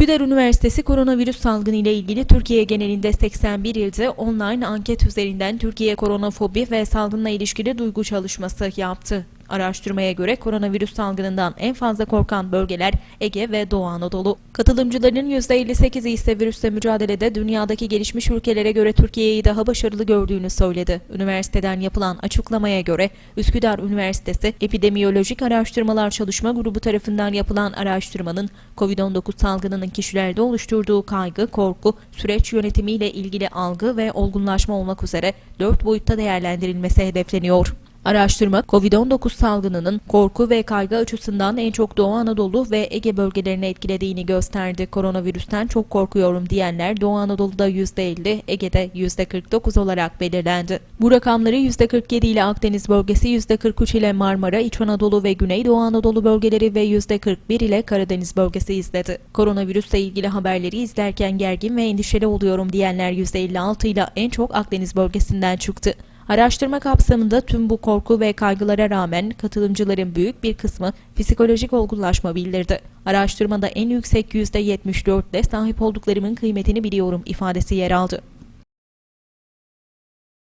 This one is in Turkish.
Üsküdar Üniversitesi koronavirüs salgını ile ilgili Türkiye genelinde 81 ilde online anket üzerinden Türkiye koronafobi ve salgınla ilişkili duygu çalışması yaptı. Araştırmaya göre koronavirüs salgınından en fazla korkan bölgeler Ege ve Doğu Anadolu. Katılımcıların %58'i ise virüsle mücadelede dünyadaki gelişmiş ülkelere göre Türkiye'yi daha başarılı gördüğünü söyledi. Üniversiteden yapılan açıklamaya göre Üsküdar Üniversitesi Epidemiyolojik Araştırmalar Çalışma Grubu tarafından yapılan araştırmanın COVID-19 salgınının kişilerde oluşturduğu kaygı, korku, süreç yönetimiyle ilgili algı ve olgunlaşma olmak üzere dört boyutta değerlendirilmesi hedefleniyor. Araştırma, COVID-19 salgınının korku ve kaygı açısından en çok Doğu Anadolu ve Ege bölgelerini etkilediğini gösterdi. Koronavirüsten çok korkuyorum diyenler Doğu Anadolu'da %50, Ege'de %49 olarak belirlendi. Bu rakamları %47 ile Akdeniz bölgesi, %43 ile Marmara, İç Anadolu ve Güneydoğu Anadolu bölgeleri ve %41 ile Karadeniz bölgesi izledi. Koronavirüsle ilgili haberleri izlerken gergin ve endişeli oluyorum diyenler %56 ile en çok Akdeniz bölgesinden çıktı. Araştırma kapsamında tüm bu korku ve kaygılara rağmen katılımcıların büyük bir kısmı psikolojik olgunlaşma bildirdi. Araştırmada en yüksek %74 ile sahip olduklarımın kıymetini biliyorum ifadesi yer aldı.